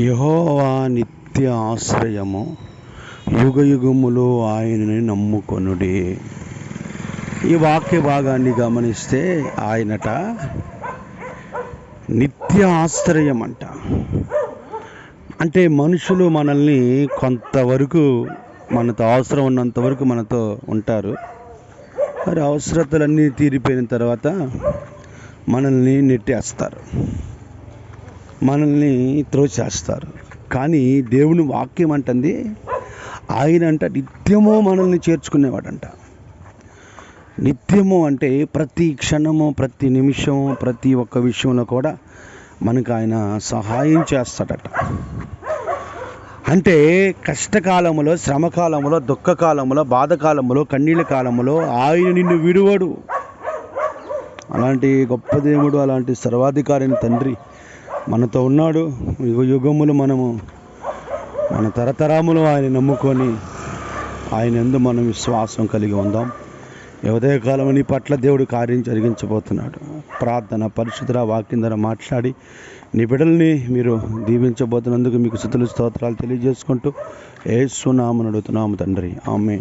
యహోవా నిత్య ఆశ్రయము యుగ యుగములు ఆయనని నమ్ముకొనుడి. ఈ వాక్య భాగాన్ని గమనిస్తే ఆయనట నిత్య ఆశ్రయం అంట అంటే మనుషులు మనల్ని కొంతవరకు మనతో అవసరం ఉన్నంత వరకు మనతో ఉంటారు. మరి అవసరతలన్నీ తీరిపోయిన తర్వాత మనల్ని నెట్టేస్తారు. మనల్ని త్రో చేస్తారు. కానీ దేవుని వాక్యం అంటుంది ఆయన అంట నిత్యము మనల్ని చేర్చుకునేవాడంట. నిత్యము అంటే ప్రతి క్షణము ప్రతి నిమిషము ప్రతి ఒక్క విషయంలో కూడా మనకు ఆయన సహాయం చేస్తాడట. అంటే కష్టకాలములో శ్రమకాలములో దుఃఖకాలములో బాధకాలములో కన్నీళ్ళ కాలములో ఆయన నిన్ను విడువడు. అలాంటి గొప్ప దేవుడు అలాంటి సర్వాధికారిని తండ్రి మనతో ఉన్నాడు. యుగ యుగములు మనము మన తరతరములు ఆయన నమ్ముకొని ఆయన ఎందు మనం విశ్వాసం కలిగి ఉందాం. ఈ ఉదయకాలం నీ పట్ల దేవుడు కార్యం జరిగించబోతున్నాడు. ప్రార్థన పరిశుద్ధ వాక్యం మాట్లాడి నీ బిడ్డల్ని మీరు దీవించబోతున్నందుకు మీకు స్థుతులు స్తోత్రాలు తెలియజేసుకుంటూ ఏ సునామని అడుగుతున్నాము తండ్రి. ఆమె